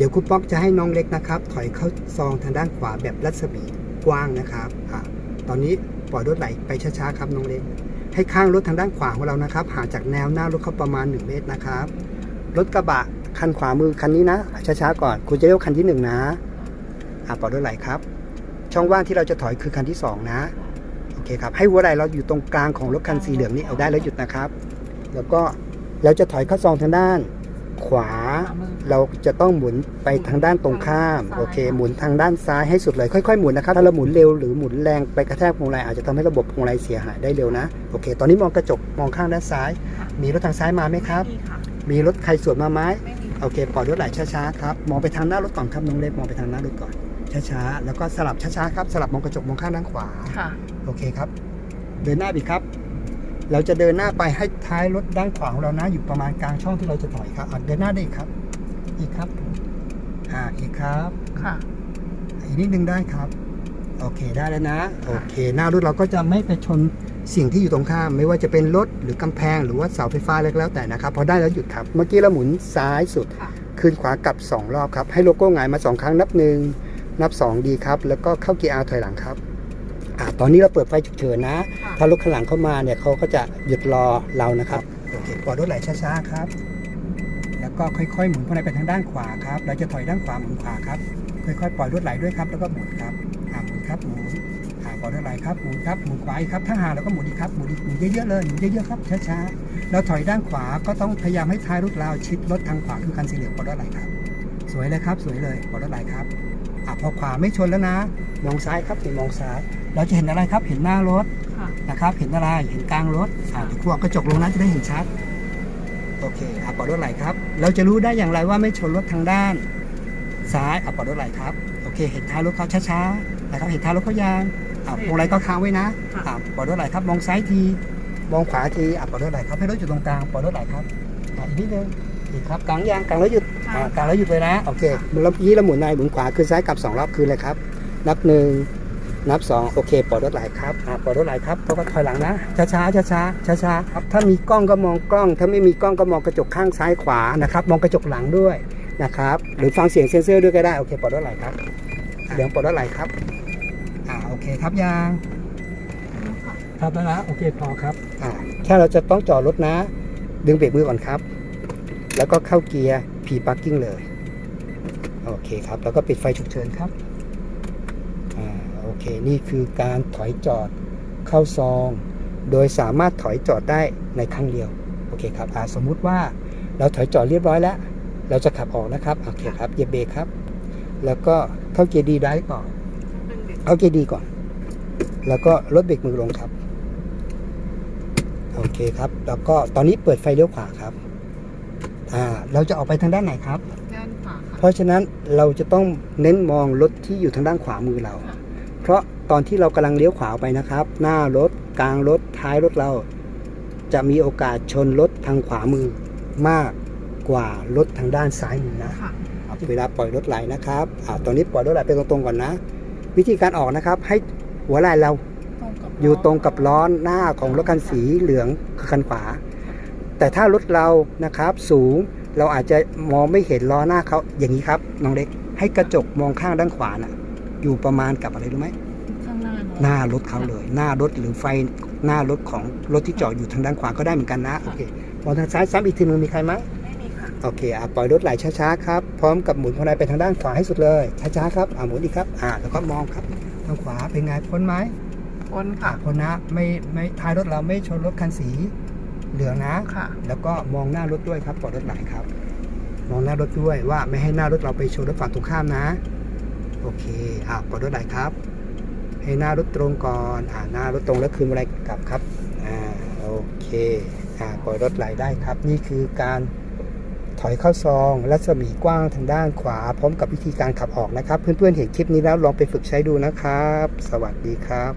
เดี๋ยวครูป๊อกจะให้น้องเล็กนะครับ ถอยเข้าซองทางด้านขวาแบบรัศมีกว้างนะครับอะตอนนี้ปล่อยรถไหลไปช้าๆครับน้องเล็ก ให้ข้างรถทางด้านขวาของเรานะครับห่างจากแนวหน้ารถเขาประมาณ 1 เมตรนะครับ รถกระบะคันขวามือคันนี้นะช้าๆก่อน คุณจะเลี้ยวคันที่หนึ่งนะอะปล่อยรถไหลครับ ช่องว่างที่เราจะถอยคือคันที่สองนะโอเคครับให้หัวไหล่เราอยู่ตรงกลางของรถคันสีเหลืองนี้เอาได้แล้วหยุดนะครับ แล้วก็เราจะถอยเข้าซองทางด้าน ขวา เราจะต้องหมุนไปทางด้านตรงข้ามโอเค หมุนทางด้านซ้ายให้สุดเลยค่อยๆหมุนนะครับถ้าเราหมุนเร็วหรือหมุนแรงไปกระแทกพวงมาลัยอาจจะทำให้ระบบพวงมาลัยเสียหายได้เร็วนะโอเค ตอนนี้มองกระจกมองข้างด้านซ้าย มีรถทางซ้ายมาไหมครับไม่มีค่ะมีรถใครสวนมาไหมไม่มีโอเคปล่อยรถไหลช้าๆครับมองไปทางหน้ารถก่อนครับน้องเล็กมองไปทางหน้ารถก่อนช้าๆแล้วก็สลับช้าๆครับสลับมองกระจกมองข้างด้านขวาค่ะโอเคครับ เดินหน้าอีกครับ เราจะเดินหน้าไปให้ท้ายรถด้านขวาของเรานะอยู่ประมาณกลางช่องที่เราจะถอยครับอะเดินหน้าได้อีกครับ อีกครับอ่าอีกครับ ค่ะ อีกนิดนึงได้ครับ โอเคได้แล้วนะ โอเค หน้ารถเราก็จะไม่ไปชนสิ่งที่อยู่ตรงข้าม ไม่ว่าจะเป็นรถหรือกำแพงหรือว่าเสาไฟฟ้าอะไรก็แล้วแต่นะครับพอได้แล้วหยุดครับ เมื่อกี้เราหมุนซ้ายสุดค่ะคืนขวากลับ 2 รอบครับ ให้โลโก้หงายมา 2 ครั้งนับ1นับ 2 ดีครับ แล้วก็เข้าเกียร์ R ถอยหลังครับ อ่าตอนนี้เราเปิดไฟฉุกเฉินนะค่ะถ้ารถข้างหลังเข้ามาเนี่ยเขาก็จะหยุดรอเรานะครับโอเคปล่อยรถไหลช้าๆครับ แล้วก็ค่อยๆหมุนพวงมาลัยไปทางด้านขวาครับ เราจะถอยด้านขวาหมุนขวาครับ ค่อยๆปล่อยรถไหลด้วยครับ แล้วก็หมุนครับอ่าหมุนครับหมุนอ่าปล่อยรถไหลครับหมุนครับหมุนขวาอีกครับ ถ้าห่างแล้วก็หมุนอีกครับหมุนอีกหมุนเยอะๆเลยหมุนเยอะๆครับช้าๆ เราถอยด้านขวาก็ต้องพยายามให้ท้ายรถเราชิดรถทางขวาคือคันสีเหลืองปล่อยรถไหลครับ สวยเลยครับ สวยเลยปล่อยรถไหลครับอะพอขวาไม่ชนแล้วนะ มองซ้ายครับนี่มองซ้าย เราจะเห็นอะไรครับ เห็นหน้ารถค่ะ นะครับ เห็นอะไร เห็นกลางรถอ่าเดี๋ยวพวกกระจกลงนะจะได้เห็นชัด โอเคอะปล่อยรถไหลครับ เราจะรู้ได้อย่างไรว่าไม่ชนรถทางด้าน ซ้ายอะปล่อยรถไหลครับ โอเค เห็นท้ายรถเขาช้าๆ นะครับ เห็นท้ายรถเขายางอะพวงไหลก็ค้างไว้นะอะปล่อยรถไหลครับ มองซ้ายที มองขวาทีอะปล่อยรถไหลครับ ให้รถอยู่ตรงกลางปล่อยรถไหลครับอะอีกนิดนึงอีกครับกลางยางกลางแล้วหยุด อะกลางแล้วหยุดเลยนะ โอเคแล้วนี้เราหมุนในหมุนขวาคือซ้ายกลับสองรอบคืนเลยครับ นับหนึ่ง นับสองโอเคปล่อยรถไหลครับอ่าปล่อยรถไหลครับเพราะว่าถอยหลังนะ ช้าช้าช้าช้าช้าช้าครับถ้ามีกล้องก็มองกล้อง ถ้าไม่มีกล้องก็มองกระจกข้างซ้ายขวานะครับ มองกระจกหลังด้วยนะครับ หรือฟังเสียงเซ็นเซอร์ด้วยก็ได้ โอเคปล่อยรถไหลครับเหลืองปล่อยรถไหลครับอ่าโอเคครับยางครับแล้วนะโอเคพอครับอ่าแค่เราจะต้องจอดรถนะ ดึงเบรกมือก่อนครับ แล้วก็เข้าเกียร์ P parking เลย โอเคครับ แล้วก็ปิดไฟฉุกเฉินครับ เคนี่คือการถอยจอดเข้าซอง โดยสามารถถอยจอดได้ในครั้งเดียวโอเคครับอ่าสมมุติว่าเราถอยจอดเรียบร้อยแล้ว เราจะขับออกนะครับโอเคครับเหยียบเบรกครับ แล้วก็เข้าเกียร์ดีได้ก่อนดึงเด็กเอาเกียร์ดีก่อน แล้วก็ลดเบรกมือลงครับโอเคครับ แล้วก็ตอนนี้เปิดไฟเลี้ยวขวาครับอ่าเราจะออกไปทางด้านไหนครับ ด้านขวาค่ะเพราะฉะนั้นเราจะต้องเน้นมองรถที่อยู่ทางด้านขวามือเราค่ะ เพราะตอนที่เรากำลังเลี้ยวขวาไปนะครับ หน้ารถกลางรถท้ายรถเรา จะมีโอกาสชนรถทางขวามือมากกว่ารถทางด้านซ้ายมือนะค่ะเวลาปล่อยรถไหลนะครับอ่าตอนนี้ปล่อยรถไหลไปตรงๆก่อนนะ วิธีการออกนะครับ ให้หัวไหล่เราตรงกับอยู่ตรงกับล้อหน้าของรถคันสีเหลืองคือคันขวา แต่ถ้ารถเรานะครับสูงเราอาจจะมองไม่เห็นล้อหน้าเขาอย่างนี้ครับน้องเล็กให้กระจกมองข้างด้านขวาน่ะ อยู่ประมาณกับอะไรรู้ไหมข้างหน้าหน้ารถเขาเลย หน้ารถหรือไฟหน้ารถของรถที่จอดอยู่ทางด้านขวาก็ได้เหมือนกันนะโอเคมองทางซ้ายซ้ำอีกทีนึงมีใครไหมไม่มีค่ะโอเคอะปล่อยรถไหลช้าๆครับ พร้อมกับหมุนพวงมาลัยไปทางด้านขวาให้สุดเลย ช้าๆครับ อ่าหมุนอีกครับ อ่าแล้วก็มองครับ ทางขวาเป็นไงพ้นไหมคนอ่าค่ะพ้นนะ ไม่ไม่ท้ายรถเราไม่ชนรถคันสีเหลืองนะค่ะ แล้วก็มองหน้ารถด้วยครับปล่อยรถไหลครับ มองหน้ารถด้วยว่าไม่ให้หน้ารถเราไปชนรถฝั่งตรงข้ามนะ โอเคอ่าปล่อยรถไหลครับ ให้หน้ารถตรงก่อนอ่าหน้ารถตรงแล้วคืนอะไรกลับครับอ่าโอเคอ่าปล่อยรถไหลได้ครับ นี่คือการถอยเข้าซองรัศมีกว้างทางด้านขวา พร้อมกับวิธีการขับออกนะครับ เพื่อนๆเห็นคลิปนี้แล้วลองไปฝึกใช้ดูนะครับ สวัสดีครับ